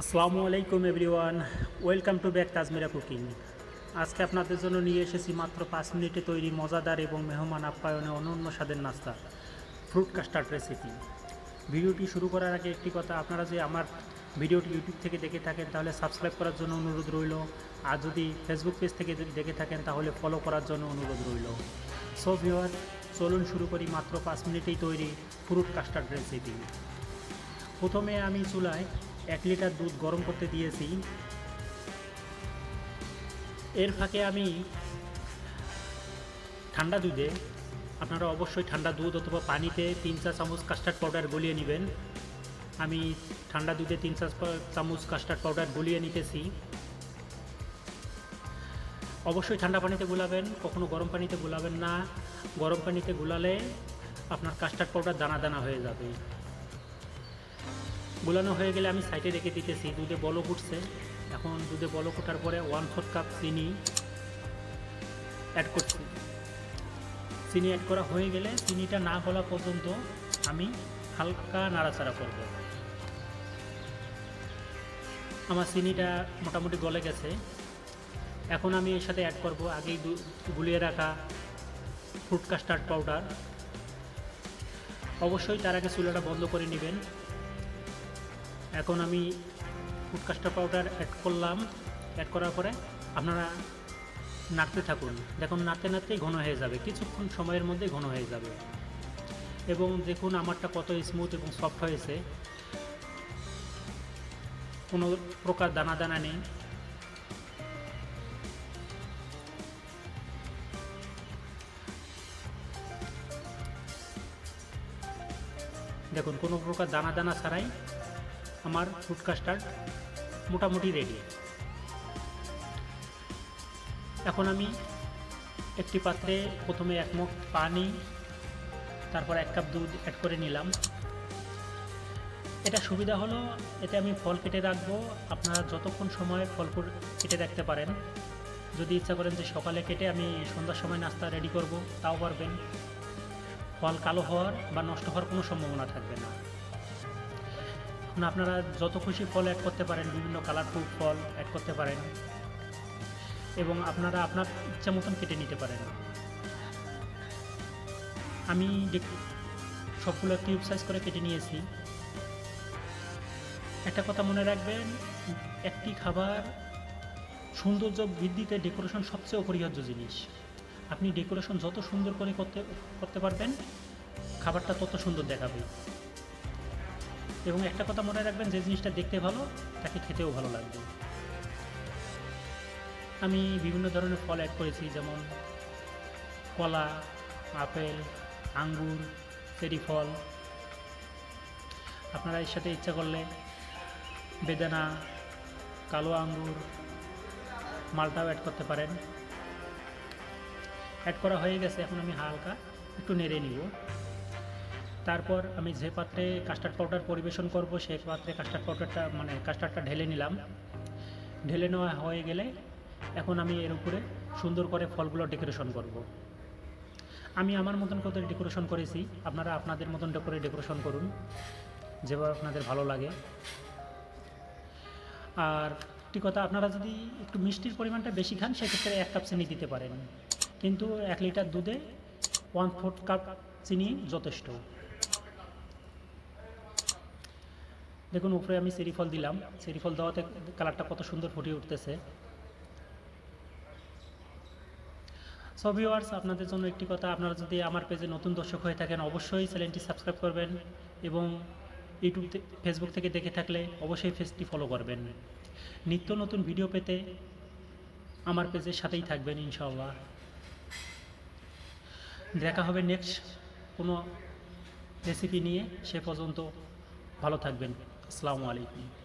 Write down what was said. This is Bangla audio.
আসসালামু আলাইকুম everyone, welcome to back Tazmira cooking. আজকে আপনাদের জন্য নিয়ে এসেছি মাত্র পাঁচ মিনিটে তৈরি মজাদার এবং মেহমান আপ্যায়নে অনন্য স্বাদের নাস্তা ফ্রুট কাস্টার্ড রেসিপি ভিডিওটি শুরু করার আগে একটি কথা, আপনারা যে আমার ভিডিওটি ইউটিউব থেকে দেখে থাকেন, তাহলে সাবস্ক্রাইব করার জন্য অনুরোধ রইল। আর যদি ফেসবুক পেজ থেকে দেখে থাকেন, তাহলে ফলো করার জন্য অনুরোধ রইল। সো ভিওয়ার চলুন শুরু করি মাত্র পাঁচ মিনিটেই তৈরি ফ্রুট কাস্টার্ড রেসিপি প্রথমে আমি চুলায় এক লিটার দুধ গরম করতে দিয়েছি। এর ফাঁকে আমি ঠান্ডা দুধে, আপনারা অবশ্যই ঠান্ডা দুধ অথবা পানিতে তিন চা চামচ কাস্টার্ড পাউডার গলিয়ে নেবেন। আমি ঠান্ডা দুধে তিন চা চামচ কাস্টার্ড পাউডার গলিয়ে নিতেছি। অবশ্যই ঠান্ডা পানিতে গুলাবেন, কখনো গরম পানিতে গুলাবেন না। গরম পানিতে গুলালে আপনার কাস্টার্ড পাউডার দানা দানা হয়ে যাবে। গুলানো হয়ে গেলে আমি সাইডে রেখে দিতেছি। দুধে বলক উঠছে। এখন দুধে বলক ওঠার পরে ওয়ান ফোর্থ কাপ চিনি অ্যাড করছি। চিনি অ্যাড করা হয়ে গেলে চিনিটা না গলা পর্যন্ত আমি হালকা নাড়াচাড়া করব। আমার চিনিটা মোটামুটি গলে গেছে। এখন আমি এর সাথে অ্যাড করব আগেই গুলিয়ে রাখা ফ্রুট কাস্টার্ড পাউডার অবশ্যই তার আগে চুলাটা বন্ধ করে নেবেন। এখন আমি ফুড কাস্টার পাউডার অ্যাড করলাম। অ্যাড করার পরে আপনারা নাড়তে থাকুন। দেখুন, নাড়তে নাড়তেই ঘন হয়ে যাবে। কিছুক্ষণ সময়ের মধ্যে ঘন হয়ে যাবে। এবং দেখুন, আমারটা কত স্মুথ এবং সফট হয়েছে। কোনো প্রকার দানা দানা নেই। দেখুন, কোনো প্রকার দানা দানা ছাড়াই আমার ফুড কাস্টার্ড মোটামুটি রেডি। এখন আমি একটি পাত্রে প্রথমে এক মুখ পানি, তারপর এক কাপ দুধ অ্যাড করে নিলাম। এটা সুবিধা হলো, এতে আমি ফল কেটে রাখব। আপনারা যতক্ষণ সময় ফল কেটে রাখতে পারেন, যদি ইচ্ছা করেন যে সকালে কেটে আমি সন্ধ্যার সময় নাস্তা রেডি করব, তাও পারবেন। ফল কালো হওয়ার বা নষ্ট হওয়ার কোনো সম্ভাবনা থাকবে না। আপনারা যত খুশি ফল অ্যাড করতে পারেন, বিভিন্ন কালারফুল ফল অ্যাড করতে পারেন। এবং আপনারা আপনার ইচ্ছা মতন কেটে নিতে পারেন। আমি সবগুলো কিউব সাইজ করে কেটে নিয়েছি। একটা কথা মনে রাখবেন, একটি খাবার সৌন্দর্য বৃদ্ধিতে ডেকোরেশন সবচেয়ে অপরিহার্য জিনিস। আপনি ডেকোরেশন যত সুন্দর করে করতে করতে পারবেন, খাবারটা তত সুন্দর দেখাবে। এবং একটা কথা মনে রাখবেন, যে জিনিসটা দেখতে ভালো, তাকে খেতেও ভালো লাগবে। আমি বিভিন্ন ধরনের ফল অ্যাড করেছি, যেমন কলা, আপেল, আঙ্গুর, চেরি ফল। আপনারা এর সাথে ইচ্ছা করলে বেদানা, কালো আঙ্গুর, মালটাও অ্যাড করতে পারেন। অ্যাড করা হয়ে গেছে, এখন আমি হালকা একটু নেড়ে নিব। তারপর আমি যে পাত্রে কাস্টার্ড পাউডার পরিবেশন করব সেই পাত্রে কাস্টার্ড পাউডারটা মানে কাস্টার্ডটা ঢেলে নিলাম। ঢেলে নেওয়া হয়ে গেলে এখন আমি এর উপরে সুন্দর করে ফলগুলো ডেকোরেশন করব। আমি আমার মতন করে ডেকোরেশন করেছি, আপনারা আপনাদের মতন করে ডেকোরেশন করুন, যেভাবে আপনাদের ভালো লাগে। আর একটি কথা, আপনারা যদি একটু মিষ্টির পরিমাণটা বেশি খান, সেক্ষেত্রে এক কাপ চিনি দিতে পারেন। কিন্তু এক লিটার দুধে ওয়ান ফোর্থ কাপ চিনি যথেষ্ট। দেখুন, উপরে আমি সেরিফল দিলাম। সেরিফল দেওয়াতে কালারটা কত সুন্দর ফুটিয়ে উঠতেছে। সব ভিউয়ার্স আপনাদের জন্য একটি কথা, আপনারা যদি আমার পেজে নতুন দর্শক হয়ে থাকেন, অবশ্যই চ্যানেলটি সাবস্ক্রাইব করবেন এবং ইউটিউব ফেসবুক থেকে দেখে থাকলে অবশ্যই পেজটি ফলো করবেন। নিত্য নতুন ভিডিও পেতে আমার পেজের সাথেই থাকবেন, ইনশাআল্লাহ। দেখা হবে নেক্সট কোনো রেসিপি নিয়ে, সে পর্যন্ত ভালো থাকবেন। আসসালামু আলাইকুম।